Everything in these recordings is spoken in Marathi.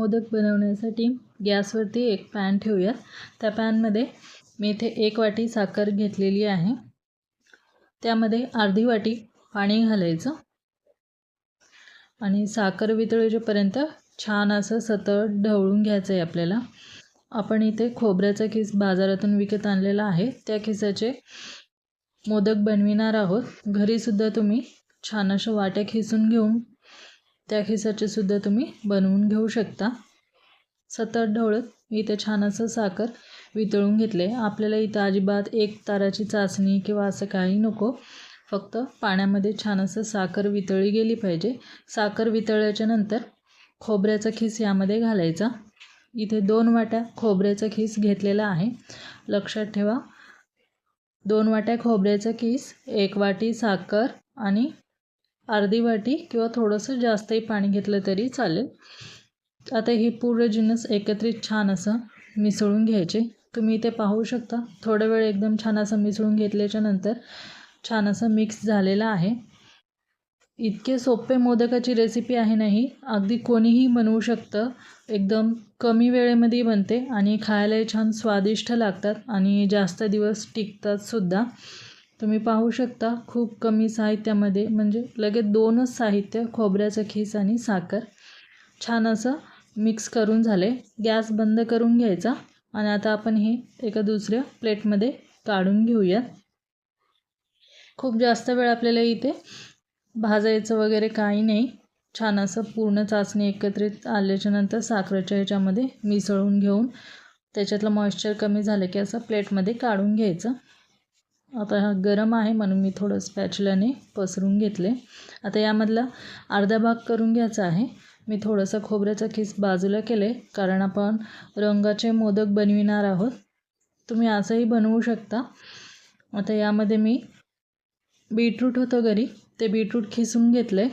मोदक बनवण्यासाठी गॅसवरती एक पॅन ठेवूयात. त्या पॅनमध्ये मी इथे एक वाटी साखर घेतलेली आहे. त्यामध्ये अर्धी वाटी पाणी घालायचं. आणि साखर वितळेपर्यंत छान असं सतत ढवळून घ्यायचं आहे आपल्याला. आपण इथे खोबऱ्याचा खीस बाजारातून विकत आणलेला आहे. त्या खिसाचे मोदक बनविणार आहोत. घरीसुद्धा तुम्ही छान अशा वाट्या खिसून घेऊन त्या खिसाचे सुद्धा तुम्ही बनवून घेऊ शकता. सतत ढवळत इथे छान असं साखर वितळून घेतले. आपल्याला इथं अजिबात एक ताराची चाचणी किंवा असं काही नको. फक्त पाण्यामध्ये छान असं साखर वितळी गेली पाहिजे. साखर वितळल्याच्या नंतर खोबऱ्याचा खीस यामध्ये घालायचा. इथे दोन वाट्या खोबऱ्याचा खीस घेतलेला आहे. लक्षात ठेवा. दोन वाट्या खोबऱ्याचा खीस एक वाटी साखर आणि अर्धी वाटी किंवा थोडंसं जास्तही पाणी घेतलं तरी चालेल. आता ही पूर्ण जिन्नस एकत्रित छान असं मिसळून घ्यायचे. तुम्ही इथे पाहू शकता थोडा वेळ एकदम छान असं मिसळून घेतल्याच्या नंतर छान असं मिक्स झालेलं आहे. इतके सोपे मोदकाची रेसिपी आहे नाही अगदी कोणीही बनवू शकतं. एकदम कमी वेळेमध्ये बनते आणि खायलाही छान स्वादिष्ट लागतात आणि जास्त दिवस टिकतात सुद्धा. तुम्ही पाहू शकता खूप कमी साहित्यामध्ये म्हणजे लगेच दोनच साहित्य खोबऱ्याचं खीस आणि साखर. छान असं मिक्स करून झाले. गॅस बंद करून घ्यायचा आणि आता आपण हे एका दुसऱ्या प्लेटमध्ये काढून घेऊयात. खूप जास्त वेळ आपल्याला इथे भाजायचं वगैरे काही नाही. छान असं पूर्ण चाचणी एकत्रित आल्याच्यानंतर साखरेच्या ह्याच्यामध्ये मिसळून घेऊन त्याच्यातलं मॉइश्चर कमी झालं की असं प्लेटमध्ये काढून घ्यायचं. आता हा गरम आहे म्हणून मी थोडं स्पॅचल्याने पसरून घेतले. आता यामधला अर्धा भाग करून घ्यायचा आहे. मी थोडंसं खोबऱ्याचा खीस बाजूला केले कारण आपण रंगाचे मोदक बनविणार आहोत. तुम्ही असंही बनवू शकता. आता यामध्ये मी बीटरूट होतं घरी ते बीटरूट खिसून घेतले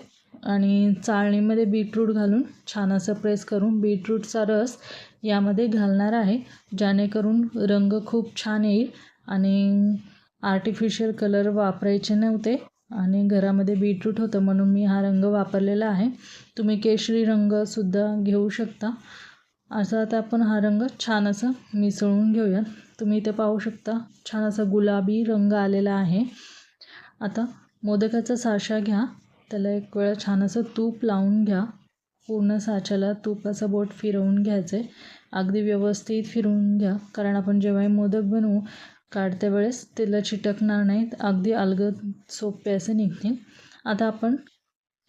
आणि चाळणीमध्ये बीटरूट घालून छान असं प्रेस करून बीटरूटचा रस यामध्ये घालणार आहे जेणेकरून रंग खूप छान येईल आणि आर्टिफिशियल कलर वापरायचे नव्हते आणि घरामध्ये बीटरूट होतं म्हणून मी हा रंग वापरलेला आहे. तुम्ही केशरी रंगसुद्धा घेऊ शकता. असं आता आपण हा रंग छान असं मिसळून घेऊया तुम्ही इथे पाहू शकता छान असा गुलाबी रंग आलेला आहे. आता मोदकाचा साचा घ्या. त्याला एक वेळा छान असं तूप लावून घ्या. पूर्ण साच्याला तुपाचा बोट फिरवून घ्यायचं आहे अगदी व्यवस्थित फिरवून घ्या. कारण आपण जेव्हाही मोदक बनवू काढत्या वेळेस तेला चिटकणार नाहीत. अगदी अलगद सोपे असे निघतील. आता आपण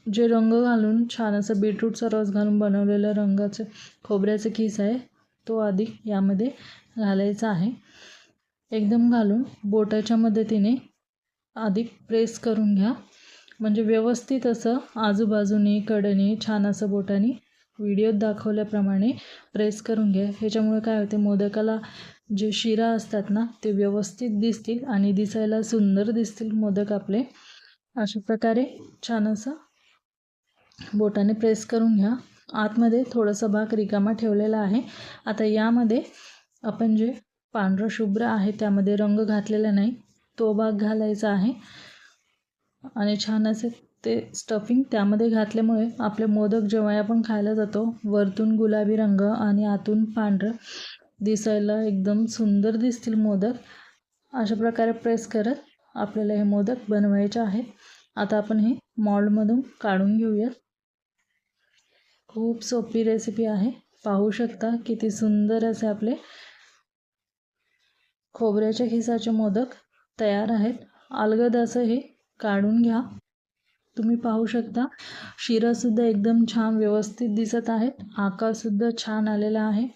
जे रंग घालून छान असं बीटरूटचा रस घालून बनवलेलं रंगाचं खोबऱ्याचं किस आहे तो आधी यामध्ये घालायचा आहे. एकदम घालून बोटाच्या मदतीने आधी प्रेस करून घ्या. म्हणजे व्यवस्थित असं आजूबाजूने कडेने छान असं बोटाने व्हिडिओत दाखवल्याप्रमाणे प्रेस करून घ्या. ह्याच्यामुळे काय होते मोदकाला जे शिरा असतात ना ते व्यवस्थित दिसतील आणि दिसायला सुंदर दिसतील मोदक आपले. अशा प्रकारे छान असं बोटाने प्रेस करून घ्या. आतमध्ये थोडासा भाग रिकामा ठेवलेला आहे. आता यामध्ये आपण जे पांढरं शुभ्र आहे त्यामध्ये रंग घातलेला नाही तो भाग घालायचा आहे. आणि छान असे ते स्टफिंग त्यामध्ये घातल्यामुळे आपले मोदक जेव्हा आपण खायला जातो वरतून गुलाबी रंग आणि आतून पांढरं दिसायला एकदम सुंदर दिसतील मोदक. अशा प्रकारे प्रेस करत आपल्याला हे मोदक बनवायचे आहेत आता आपण हे मॉल्डमधून काढून घेऊयात खूप सोपी रेसिपी आहे. पाहू शकता किती सुंदर असे आपले खोबऱ्याच्या खिसाचे मोदक तयार आहेत. अलगद असं हे काढून घ्या. तुम्ही पाहू शकता शिरासुद्धा एकदम छान व्यवस्थित दिसत आहेत. आकारसुद्धा छान आलेला आहे.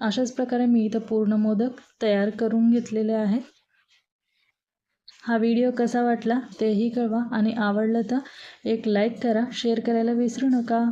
अशाच प्रकारे मी इथं पूर्ण मोदक तयार करून घेतलेले आहेत. हा व्हिडिओ कसा वाटला तेही कळवा आणि आवडलं तर एक लाईक करा शेअर करायला विसरू नका.